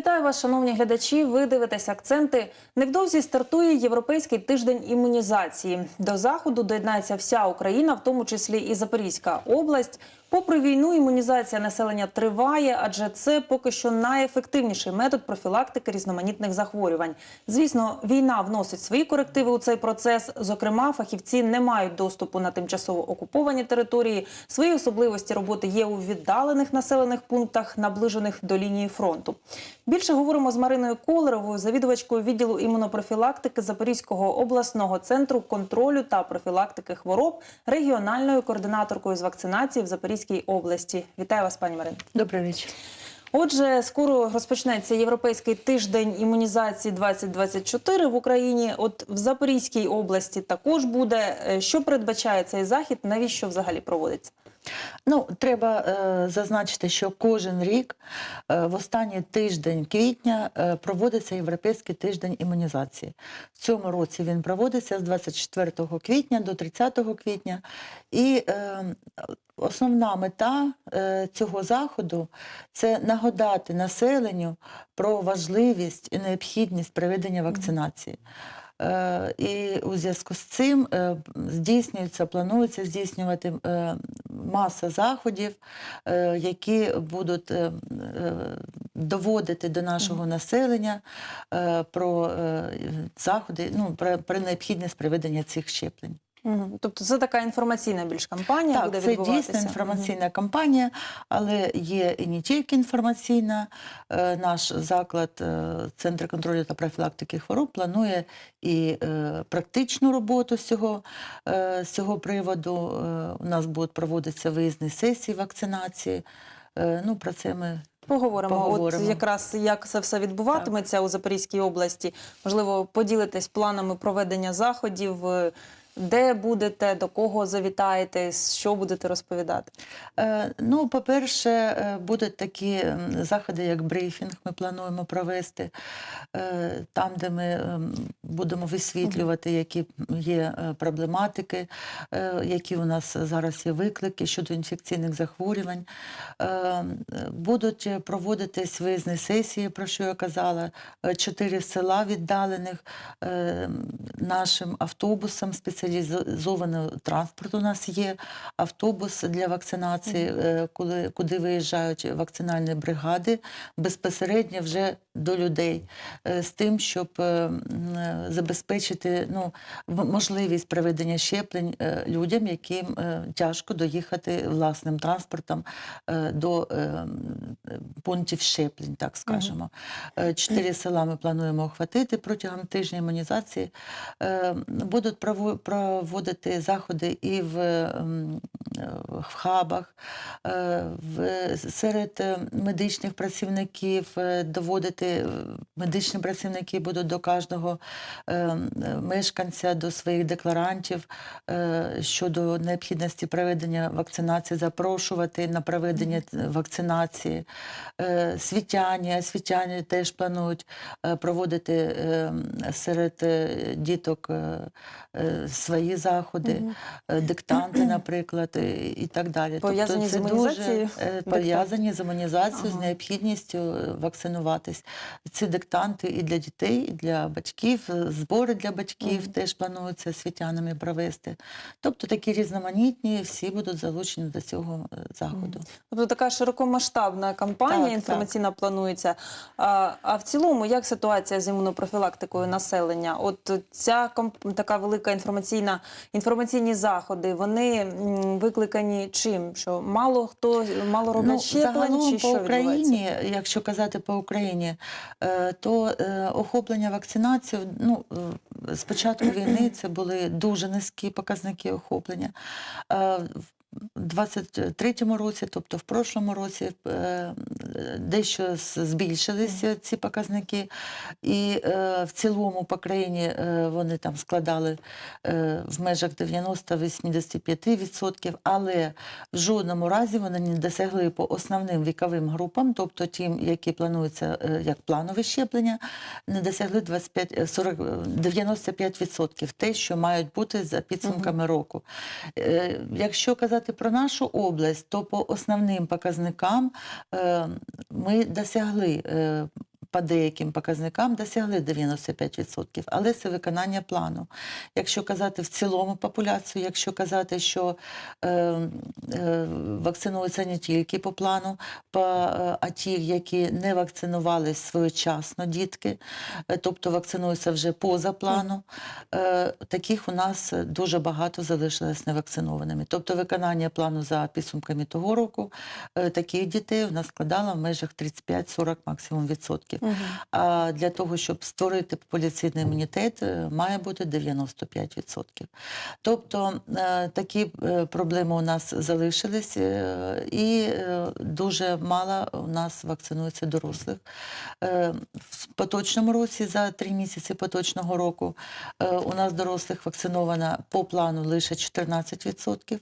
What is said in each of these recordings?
Вітаю вас, шановні глядачі. Ви дивитесь акценти. Невдовзі стартує європейський тиждень імунізації. До заходу доєднається вся Україна, в тому числі і Запорізька область. Попри війну, імунізація населення триває, адже це поки що найефективніший метод профілактики різноманітних захворювань. Звісно, війна вносить свої корективи у цей процес. Зокрема, фахівці не мають доступу на тимчасово окуповані території. Свої особливості роботи є у віддалених населених пунктах, наближених до лінії фронту. Більше говоримо з Мариною Колеровою, завідувачкою відділу імунопрофілактики Запорізького обласного центру контролю та профілактики хвороб, регіональною координаторкою з вакцинації в Запорізькій області. Вітаю вас, пані Марин. Добрий вечір. Отже, скоро розпочнеться європейський тиждень імунізації 2024 в Україні. От в Запорізькій області також буде. Е, Що передбачає цей захід? Навіщо взагалі проводиться? Ну, треба е, зазначити, що кожен рік е, в останній тиждень квітня е, проводиться Європейський тиждень імунізації. В цьому році він проводиться з 24 квітня до 30 квітня. І е, основна мета е, цього заходу це нагадати населенню про важливість і необхідність проведення вакцинації. Е, І у зв'язку з цим е, здійснюється, планується здійснювати е, маса заходів, які будуть доводити до нашого населення про заходи, ну, про, про необхідність проведення цих щеплень. Мгм. Тобто це така інформаційна більш кампанія буде Так, це дійсно інформаційна кампанія, але є і не тільки інформаційна. Е, Наш заклад, е, Центр контролю та профілактики хвороб, планує і е, практичну роботу з цього, з цього приводу. У нас будуть проводитися виїзні сесії вакцинації. Ну, про це ми Поговоримо. Поговоримо. От якраз як це все відбуватиметься у Запорізькій області. Можливо, поділитесь планами проведення заходів, де будете, до кого завітаєте, що будете розповідати. Е, Ну, по-перше, е, будуть такі заходи, як брифінг, ми плануємо провести, е, там, де ми ем, будемо висвітлювати, які є проблематики, е, які у нас зараз є виклики щодо інфекційних захворювань. Е, Будуть проводитись виїзні сесії, про що я казала, чотири села віддалених е, нашим автобусом спеціалізованого транспорту у нас є автобус для вакцинації, е, коли, куди виїжджають вакцинальні бригади безпосередньо вже до людей, е, з тим, щоб е, забезпечити ну, можливість проведення щеплень людям, яким тяжко доїхати власним транспортом до пунктів щеплень, так скажемо. Чотири села ми плануємо охватити протягом тижня імунізації. Будуть проводити заходи і в, ем, е, в хабах, е, в, серед е, медичних працівників, доводити медичні працівники будуть до кожного мешканця, до своїх декларантів щодо необхідності проведення вакцинації, запрошувати на проведення вакцинації. Світяння, освітяни теж планують проводити е, серед діток свої заходи, е, диктанти, наприклад, і, так далі. Пов'язані з це імунізацією? Дуже, е, пов'язані з імунізацією, Ага. з необхідністю е, вакцинуватись. Ці диктанти і для дітей, і для батьків, збори для батьків Мгм. теж плануються освітянами провести. Тобто такі різноманітні, всі будуть залучені до цього заходу. Тобто така широкомасштабна кампанія Так, інформаційна планується. А, а в цілому, як ситуація з імунопрофілактикою населення? От ця комп- така велика інформаційна інформаційні заходи, вони викликані чим? Що мало хто мало роблять Ну, щеплень, загалом чи по що відбувається? Україні, якщо казати по Україні, е, то е, охоплення вакцинацією, ну спочатку з початку війни це були дуже низькі показники охоплення. Е, 23-му році, тобто в прошлому році, е, дещо збільшилися ці показники, і е, в цілому по країні е, вони там складали в межах 90-85%, але в жодному разі вони не досягли по основним віковим групам, тобто тим, які плануються як планове щеплення, не досягли 25, е, 40, е, 95% те, що мають бути за підсумками року. Якщо казати про нашу область, то по основним показникам е, ми досягли е, по деяким показникам досягли 95%, але це виконання плану. Якщо казати в цілому популяцію, якщо казати, що е, е, вакцинуються не тільки по плану, по, е, а ті, які не вакцинувались своєчасно, дітки, е, тобто вакцинуються вже поза плану, е, таких у нас дуже багато залишилось невакцинованими. Тобто виконання плану за підсумками того року е, таких дітей у нас складало в межах 35-40 максимум відсотків. Мгм. А для того, щоб створити популяційний імунітет, е, має бути 95%. Тобто е, такі е, проблеми у нас залишились, і дуже мало у нас вакцинується дорослих. В поточному році, за три місяці поточного року, у нас дорослих вакциновано по плану лише 14%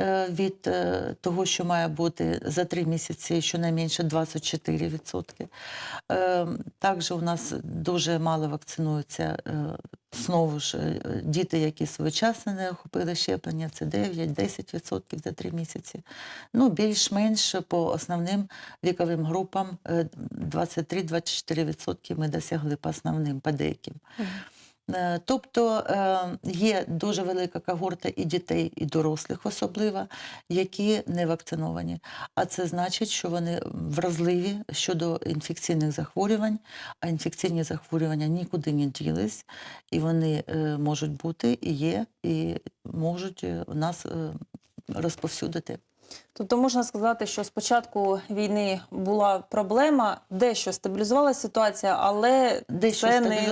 е, від того, що має бути за три місяці, щонайменше 24%. Е, Також у нас дуже мало вакцинуються е, знову ж е, діти, які своєчасно не охопили щеплення, це 9-10% за три місяці. Ну, більш-менш по основним віковим групам е, 23-24% ми досягли по основним, по деяким. Е, Тобто е, є дуже велика когорта і дітей, і дорослих особливо, які не вакциновані. А це значить, що вони вразливі щодо інфекційних захворювань, а інфекційні захворювання нікуди не ділись, і вони е, можуть бути, і є, і можуть нас розповсюдити. Тобто можна сказати, що з початку війни була проблема, дещо стабілізувалася ситуація, але Дещо це не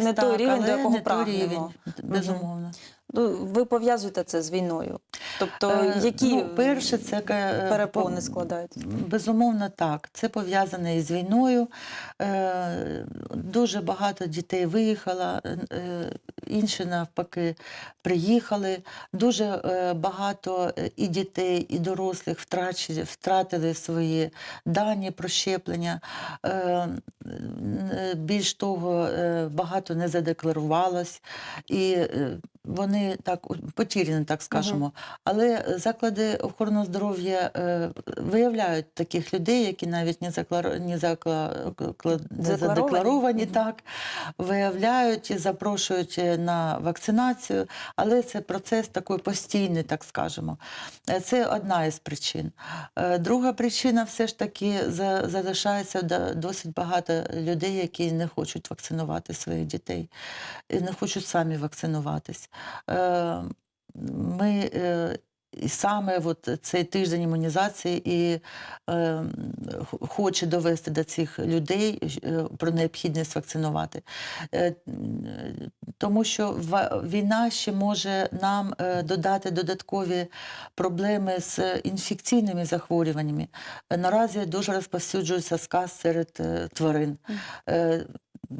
не той рівень, до якого не прагнемо. безумовно. Ну, ви пов'язуєте це з війною. Тобто, Е, які ну, перше, це е, перепони по- складаються? Безумовно, так. Це пов'язане із війною. Е, Дуже багато дітей виїхало, інші навпаки приїхали. Дуже багато і дітей, і дорослих втратили свої дані про щеплення. Більш того, багато не задекларувалось. І вони так потеряні, так скажемо. Але заклади охорони здоров'я е, виявляють таких людей, які навіть не, заклар... не, закла... не Задекларовані? Мгм. так, виявляють і запрошують на вакцинацію, але це процес такий постійний, так скажемо. Е, Це одна із причин. Е, Друга причина все ж таки за- залишається досить багато людей, які не хочуть вакцинувати своїх дітей, і не хочуть самі вакцинуватись. Е, Ми е, і саме от цей тиждень імунізації і е, хоче довести до цих людей про необхідність вакцинувати. Е, Тому що війна ще може нам додати додаткові проблеми з інфекційними захворюваннями. Наразі дуже розповсюджується сказ серед тварин. Е,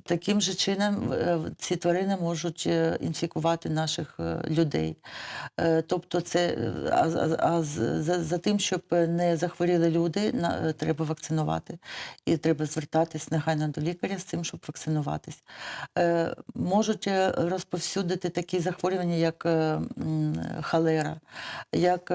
Таким же чином е, ці тварини можуть е, інфікувати наших е, людей. Тобто, це а, а, а за, за тим, щоб не захворіли люди, на- треба вакцинувати. І треба звертатись негайно до лікаря з тим, щоб вакцинуватись. Можуть розповсюдити такі захворювання, як м, холера, як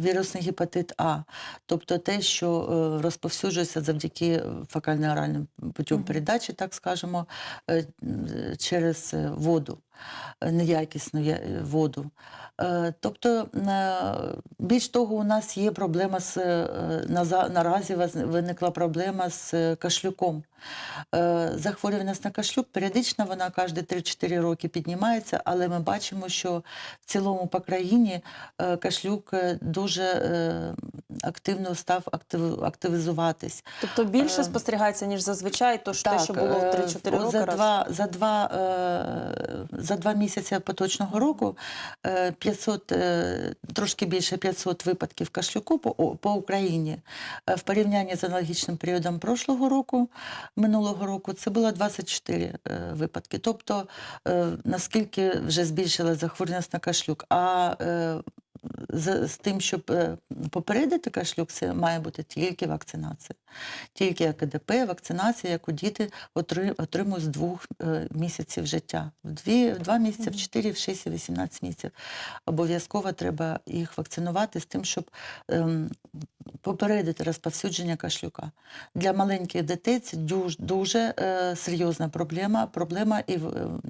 вірусний гепатит А, тобто те, що розповсюджується завдяки фекально-оральним путем передачі, так скажемо, е, через е, воду, неякісну е, воду. Е, Тобто, е, більш того, у нас є проблема з е, наразі виникла проблема з е, кашлюком. Е, Захворюваність на кашлюк періодично вона кожні 3-4 роки піднімається, але ми бачимо, що в цілому по країні е, кашлюк е, дуже е, активно став активізуватись. Тобто більше Е, спостерігається, ніж зазвичай, тож те, що було е, 3-4 роки. За два, за, два, е, за два місяці поточного року е, 500, е, трошки більше 500 випадків кашлюку по, по Україні. Е, В порівнянні з аналогічним періодом прошлого року, минулого року, це було 24 е, випадки. Тобто, е, наскільки вже збільшилася захворюваність на кашлюк. А е, з, з тим, щоб е, попередити кашлюк, це має бути тільки вакцинація. Тільки АКДП, вакцинація, яку діти отримують з двох е, місяців життя. В дві, в два місяці, в 4, в 6 і 18 місяців. Обов'язково треба їх вакцинувати з тим, щоб ем, попередити розповсюдження кашлюка. Для маленьких дітей це дуже, дуже е, серйозна проблема. Проблема, і в-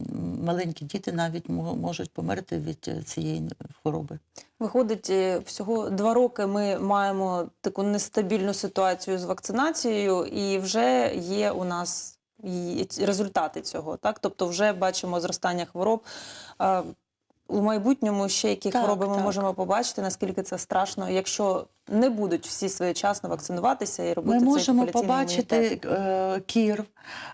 маленькі діти навіть мо- можуть померти від е, цієї хвороби. Виходить, е, всього два роки ми маємо таку нестабільну ситуацію з вакцинацією, і вже є у нас результати цього. Так, тобто, вже бачимо зростання хвороб. У майбутньому ще які Так, хвороби ми так. можемо побачити, наскільки це страшно, якщо не будуть всі своєчасно вакцинуватися і робити Ми можемо популяційний імунітет. побачити е, кір.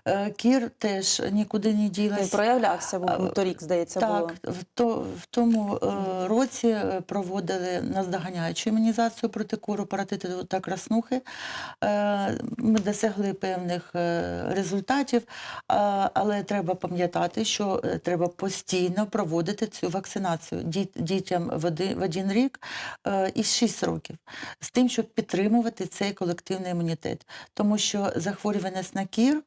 Е, кір теж нікуди не Він ділась. проявлявся був торік, здається, було. Так, в, то, в тому е, році проводили наздоганяючу імунізацію проти куру, паратиту та краснухи. Ми досягли певних результатів, але треба пам'ятати, що треба постійно проводити цю вакцинацію дітям в один, рік і 6 років, з тим, щоб підтримувати цей колективний імунітет. Тому що захворювання на кір е,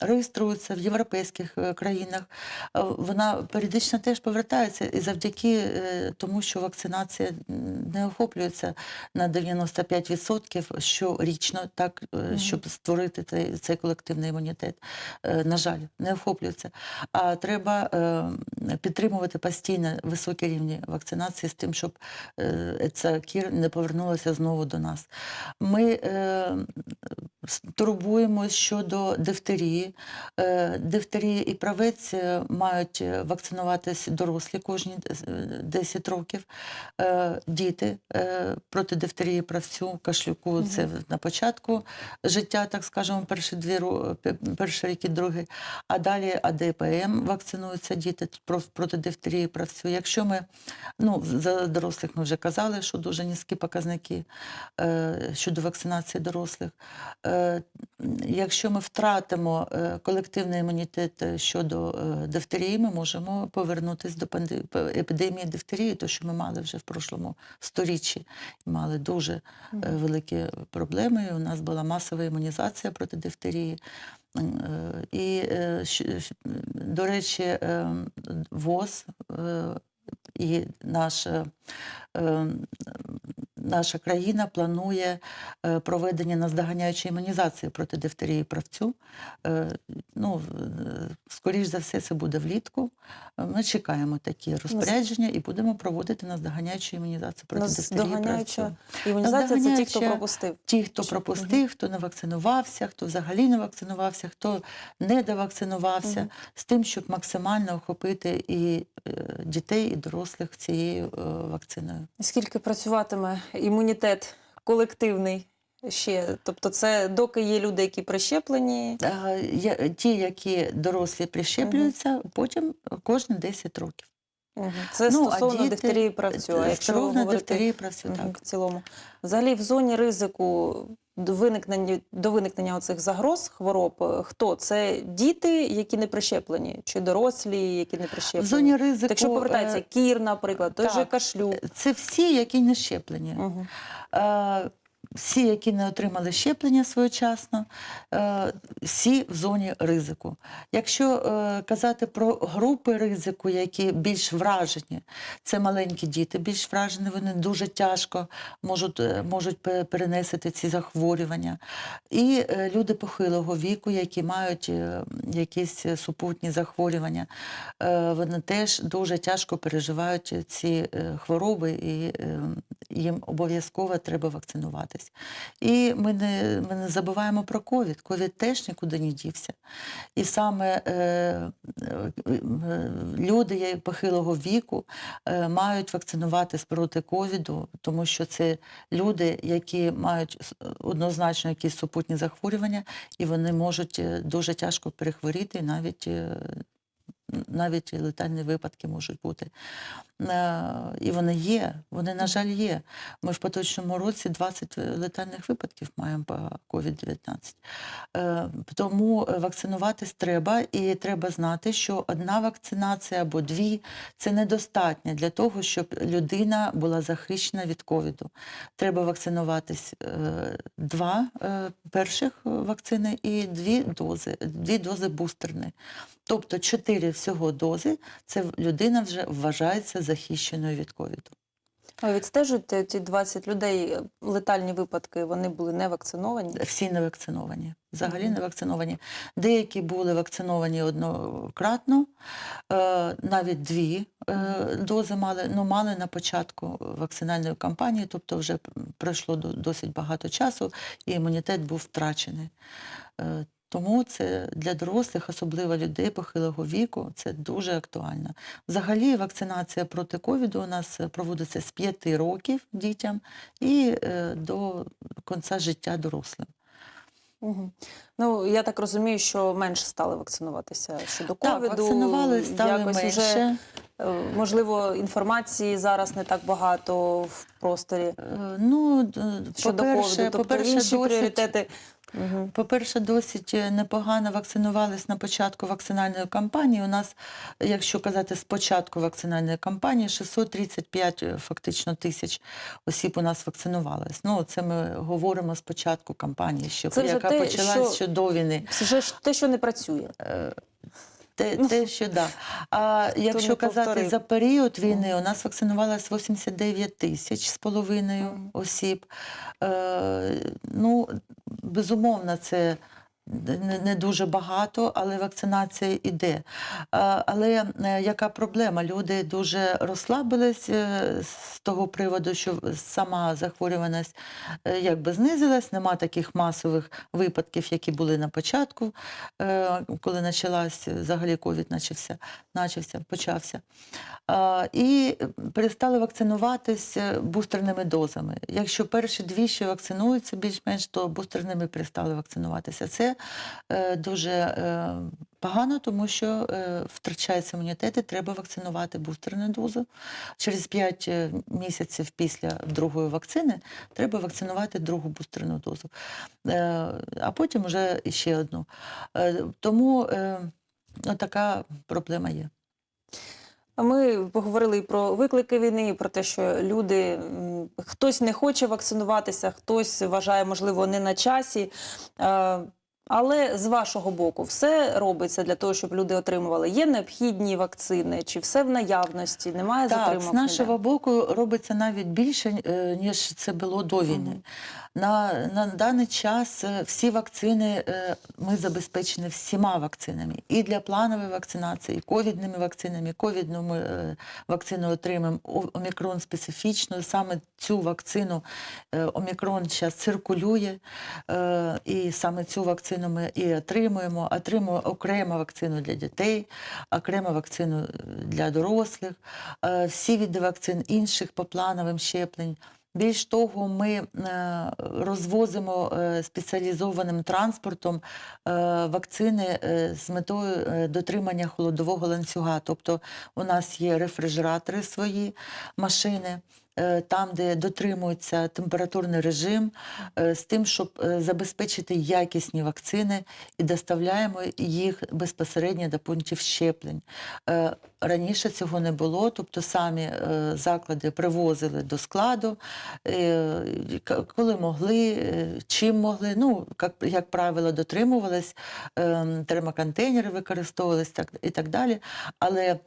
реєструється в європейських е, країнах. Е, Вона періодично теж повертається і завдяки е, тому, що вакцинація не охоплюється на 95% щорічно, так е, щоб створити цей, цей колективний імунітет. Е, На жаль, не охоплюється. А треба е, підтримувати постійно високі рівні вакцинації з тим, щоб е, ця кір не повернулася знову до нас. Ми е, турбуємось щодо дифтерії. Е, Дифтерія і правець е, мають е, вакцинуватись дорослі кожні е, 10 років. Діти проти дифтерії, правцю, кашлюку це на початку життя, так скажемо, перші дві ро- пе- перший рік і другий. А далі АДПМ вакцинуються діти проти дифтерії, правцю. Якщо ми, ну, за дорослих ми вже казали, що дуже низькі показники щодо вакцинації дорослих. Якщо ми втратимо е, колективний імунітет е, щодо е, дифтерії, ми можемо повернутися до епідемії дифтерії, то що ми мали вже в прошлому сторіччі. Мали дуже великі проблеми. У нас була масова імунізація проти дифтерії. І, до речі, ВОЗ і наша, е, наша країна планує е, проведення наздоганяючої імунізації проти дифтерії правцю. Е, Ну, е, скоріш за все, це буде влітку. Ми чекаємо такі розпорядження і будемо проводити наздоганяючу імунізацію проти дифтерії правцю. імунізація це ті, хто пропустив. Ті, хто пропустив, хто не вакцинувався, хто взагалі не вакцинувався, хто не довакцинувався, Мгм. з тим, щоб максимально охопити і дітей, і дорослих цією вакциною. Скільки працюватиме імунітет колективний ще? Тобто, це доки є люди, які прищеплені. А, Ті, які дорослі прищеплюються, потім кожні 10 років. Угу. Це Ну, стосовно діти- дифтерії правцю. А якщо говорити дифтерії правцю, так. в цілому, взагалі в зоні ризику до виникнення до виникнення оцих загроз хвороб, е, хто це діти, які не прищеплені, чи дорослі, які не В прищеплені? зоні ризику Якщо повертається е, кір, наприклад, той же так. кашлюк. це всі, які не щеплені. Мгм. Всі, які не отримали щеплення своєчасно, е, всі в зоні ризику. Якщо е, казати про групи ризику, які більш вражені, це маленькі діти, більш вражені, вони дуже тяжко можуть, е, можуть перенести ці захворювання. І люди похилого віку, які мають якісь супутні захворювання, вони теж дуже тяжко переживають ці хвороби, і їм обов'язково треба вакцинуватись. І ми не, ми не забуваємо про ковід. Ковід теж нікуди не дівся. І саме е, е, люди похилого віку е, мають вакцинуватись проти ковіду, тому що це люди, які мають однозначно якісь супутні захворювання, і вони можуть е, дуже тяжко перехворіти, навіть, е, навіть летальні випадки можуть бути. Е, І вони є, вони, на жаль, є. Ми в поточному році 20 летальних випадків маємо по COVID-19. Е, Тому вакцинуватись треба, і треба знати, що одна вакцинація або дві це недостатньо для того, щоб людина була захищена від ковіду. Треба вакцинуватись е, два е, перших вакцини і дві дози, дві дози бустерної. Тобто чотири всього дози, це людина вже вважається захищеною від ковіду. А відстежуєте ці 20 людей, е, летальні випадки, вони були не вакциновані? Всі не вакциновані, взагалі не вакциновані. Деякі були вакциновані однократно, е, навіть дві е, дози мали, ну, мали на початку вакцинальної кампанії, тобто вже пройшло досить багато часу, і імунітет був втрачений. Е, Тому це для дорослих, особливо людей похилого віку, це дуже актуально. Взагалі, вакцинація проти ковіду у нас проводиться з 5 років дітям і е, до кінця життя дорослим. Угу. Ну, я так розумію, що менше стали вакцинуватися щодо Так, ковіду. вакцинували, стали якось менше. Уже, е, можливо, інформації зараз не так багато в просторі Е, Ну, щодо по-перше, ковіду, тобто по-перше, інші досить, пріоритети. Угу. по-перше, досить е, непогано вакцинувались на початку вакцинальної кампанії. У нас, якщо казати з початку вакцинальної кампанії, 635 е, фактично тисяч осіб у нас вакцинувалось. Ну, це ми говоримо з початку кампанії, що, Це яка те, почалась що- ще до війни. Це вже ж те, що не працює. Те, Ну, те, що да. А якщо казати повторив. за період війни, у нас вакцинувалось 89 тисяч з половиною mm. осіб. Е, ну, безумовно, це не, дуже багато, але вакцинація йде. Але е, яка проблема? Люди дуже розслабились е, з того приводу, що сама захворюваність е, якби знизилась, нема таких масових випадків, які були на початку, коли почалась взагалі ковід начався, начався, почався. І перестали вакцинуватись е, бустерними дозами. Якщо перші дві ще вакцинуються більш-менш, то бустерними перестали вакцинуватися. Це е, дуже е, погано, тому що е, втрачається імунітет і треба вакцинувати бустерну дозу. Через 5 місяців після другої вакцини треба вакцинувати другу бустерну дозу, а потім вже ще одну. Тому ну, така проблема є. Ми поговорили і про виклики війни, і про те, що люди хтось не хоче вакцинуватися, хтось вважає, можливо, не на часі. Але з вашого боку, все робиться для того, щоб люди отримували. Є необхідні вакцини, чи все в наявності? Немає Так, затримок? з ніде? нашого боку робиться навіть більше, е, ніж це було до війни. На, на даний час е, всі вакцини, е, ми забезпечені всіма вакцинами. І для планової вакцинації, і ковідними вакцинами. Ковідну ми вакцину отримаємо омікрон специфічну. Саме цю вакцину омікрон зараз циркулює. І саме цю вакцину ми і отримуємо. Отримуємо окрему вакцину для дітей, окрему вакцину е, для дорослих, е, всі види вакцин інших по плановим щеплень. Більш того, ми е, розвозимо спеціалізованим транспортом вакцини з метою дотримання холодового ланцюга. Тобто у нас є рефрижератори свої машини. Е, Там, де дотримується температурний режим, е, з тим, щоб е, забезпечити якісні вакцини і доставляємо їх безпосередньо до пунктів щеплень. Раніше цього не було, тобто самі заклади привозили до складу, коли могли, чим могли. Ну, як, як правило, дотримувались, е, термоконтейнери використовувались і так далі. Але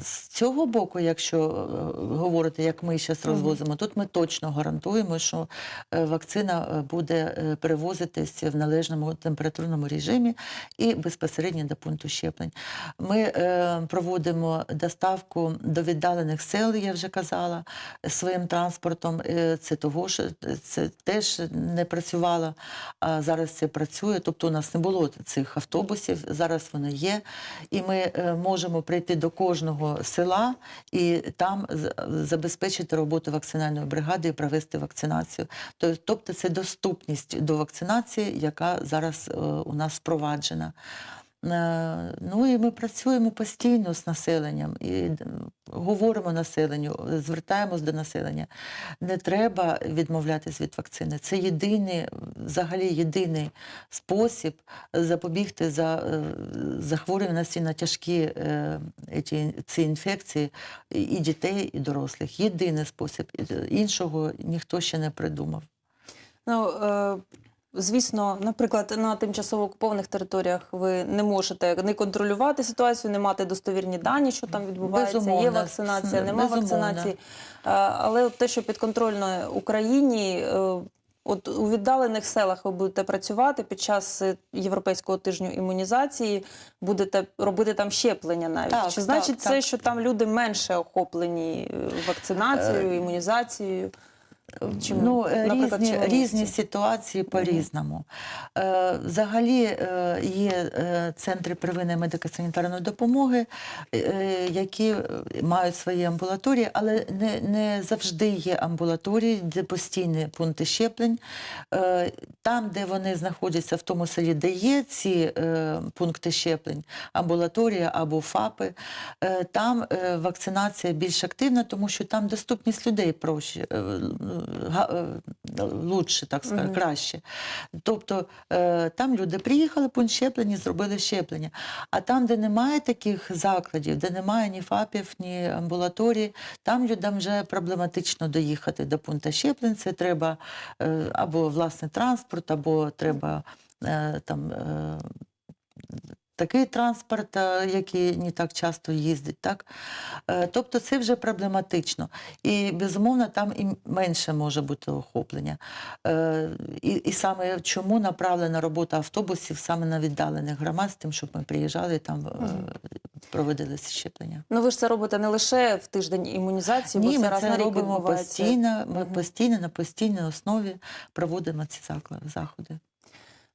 з цього боку, якщо е, говорити, як ми зараз розвозимо, тут ми точно гарантуємо, що е, вакцина е, буде е, перевозитись в належному температурному режимі і безпосередньо до пункту щеплень. Ми е, проводимо доставку до віддалених сел, я вже казала, своїм транспортом. Е, Це того, що це теж не працювало, а зараз це працює. Тобто у нас не було цих автобусів, зараз вони є. І ми е, можемо прийти до кожного села і там забезпечити роботу вакцинальної бригади і провести вакцинацію. Тобто це доступність до вакцинації, яка зараз е, у нас впроваджена. Ну і ми працюємо постійно з населенням і говоримо населенню, звертаємось до населення. Не треба відмовлятись від вакцини. Це єдиний, взагалі єдиний спосіб запобігти за е, захворюваності на тяжкі е, ці, ці інфекції і і дітей, і дорослих. Єдиний спосіб. Іншого ніхто ще не придумав. Ну, е, звісно, наприклад, на тимчасово окупованих територіях ви не можете не контролювати ситуацію, не мати достовірні дані, що там відбувається. Є вакцинація, нема безумовно. вакцинації. Але от те, що підконтрольно Україні. е, От у віддалених селах ви будете працювати під час е, європейського тижню імунізації, будете робити там щеплення навіть. Так, Чи значить так, це, так. що там люди менше охоплені е, вакцинацією, імунізацією? Чи, ну, е, наприклад, різні, різні ситуації по-різному. Е, взагалі е, є центри первинної медико-санітарної допомоги, е, які мають свої амбулаторії, але не, не завжди є амбулаторії, де постійні пункти щеплень. Е, там, де вони знаходяться, в тому селі, де є ці е, пункти щеплень, амбулаторія або ФАПи, е, там е, вакцинація більш активна, тому що там доступність людей проще, е, лучше, так сказати, краще. Тобто е, там люди приїхали, пункт щеплення, зробили щеплення. А там, де немає таких закладів, де немає ні ФАПів, ні амбулаторій, там людям вже проблематично доїхати до пункту щеплень. Це треба е, або власний транспорт, або треба е, там. Такий транспорт, е, який не так часто їздить, так? Е, Тобто це вже проблематично. І, безумовно, там і менше може бути охоплення. Е, І, і саме чому направлена робота автобусів саме на віддалених громад, з тим, щоб ми приїжджали і там е, проводили щеплення. Ну ви ж це робите не лише в тиждень імунізації, бо Ні, це ми раз це на рік робимо відбувається. постійно, ми Мгм. постійно на постійній основі проводимо ці заходи.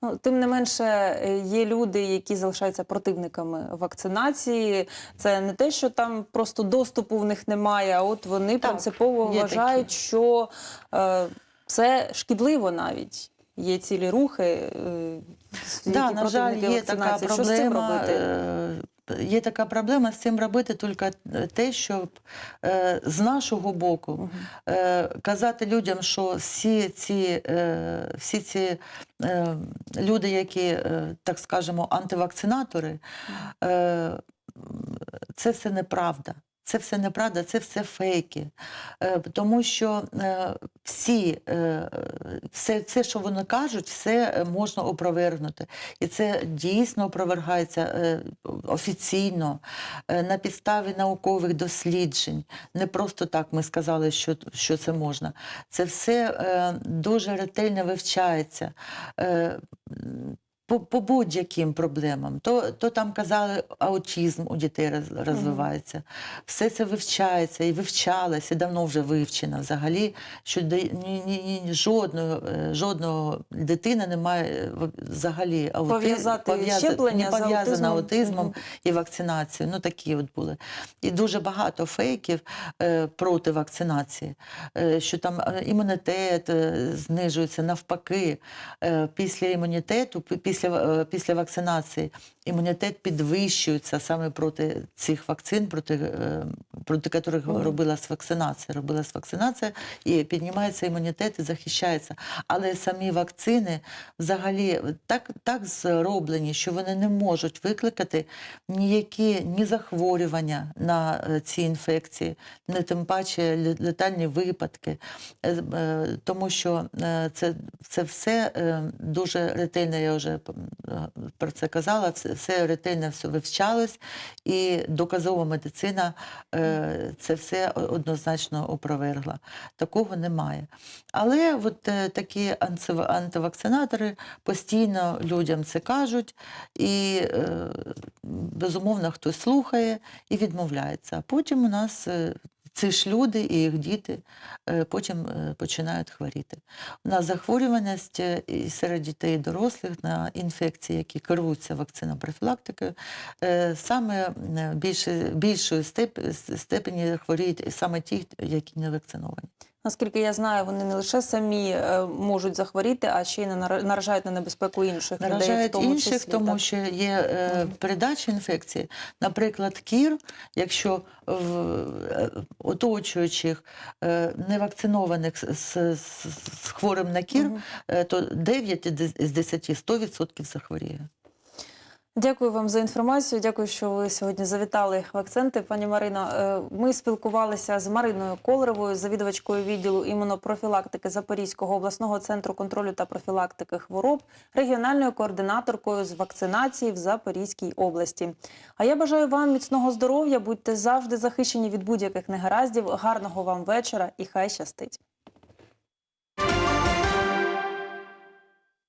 Ну, тим не менше, е, є люди, які залишаються противниками вакцинації. Це не те, що там просто доступу в них немає, а от вони Так, принципово вважають, такі. що е, це шкідливо навіть. Є цілі рухи, е, які Да, на жаль, є така вакцинації. Що з цим робити? Е, Є така проблема з цим робити тільки те, щоб е, з нашого боку е, казати людям, що всі ці, е, всі ці е, люди, які, е, так скажемо, антивакцинатори, е, це все неправда. Це все неправда, це все фейки. Е, Тому що е, всі, е, все, все, що вони кажуть, все можна опровергнути. І це дійсно опровергається офіційно, на підставі наукових досліджень. Не просто так ми сказали, що, що це можна. Це все дуже ретельно вивчається. По, по будь-яким проблемам. То, то там казали, аутизм у дітей роз- розвивається. Все це вивчається і вивчалося, і давно вже вивчено взагалі, що ні, ні, ні, жодного, е, жодного дитина не має е, взагалі Пов'язати пов'яза- щеплення не пов'язана аутизмом. аутизмом Мгм. і вакцинацією. Ну такі от були. І дуже багато фейків е, проти вакцинації, е, що там е, імунітет е, знижується навпаки. Е, після імунітету, пі- після, е, після вакцинації імунітет підвищується саме проти цих вакцин, проти, е, проти яких робилась вакцинація. Робилась вакцинація і піднімається імунітет і захищається. Але самі вакцини взагалі так, так зроблені, що вони не можуть викликати ніякі ні захворювання на е, ці інфекції, не тим паче ле- летальні випадки, Е, тому що це, це все дуже ретельно, я вже про це казала, все, ретельно все вивчалось, і доказова медицина е, це все однозначно опровергла. Такого немає. Але от е, такі антивакцинатори постійно людям це кажуть, і е, безумовно хтось слухає і відмовляється. А потім у нас ці ж люди і їх діти е, потім е, починають хворіти. У нас захворюваність е, і серед дітей і дорослих на інфекції, які керуються вакцинопрофілактикою, профілактикою. саме більше, більшою степ, степені хворіють саме ті, які не вакциновані. Наскільки я знаю, вони не лише самі е, можуть захворіти, а ще й наражають на небезпеку інших людей. в Наражають тому інших, числі, тому так? що є е, передача інфекції. Наприклад, кір, якщо в е, оточуючих е, невакцинованих з, з, з- з хворим на кір, е, то 9 із 10 100% захворіє. Дякую вам за інформацію. Дякую, що ви сьогодні завітали в акценти. Пані Марино, Е, ми спілкувалися з Мариною Колеревою, завідувачкою відділу імунопрофілактики Запорізького обласного центру контролю та профілактики хвороб, регіональною координаторкою з вакцинації в Запорізькій області. А я бажаю вам міцного здоров'я, будьте завжди захищені від будь-яких негараздів. Гарного вам вечора і хай щастить.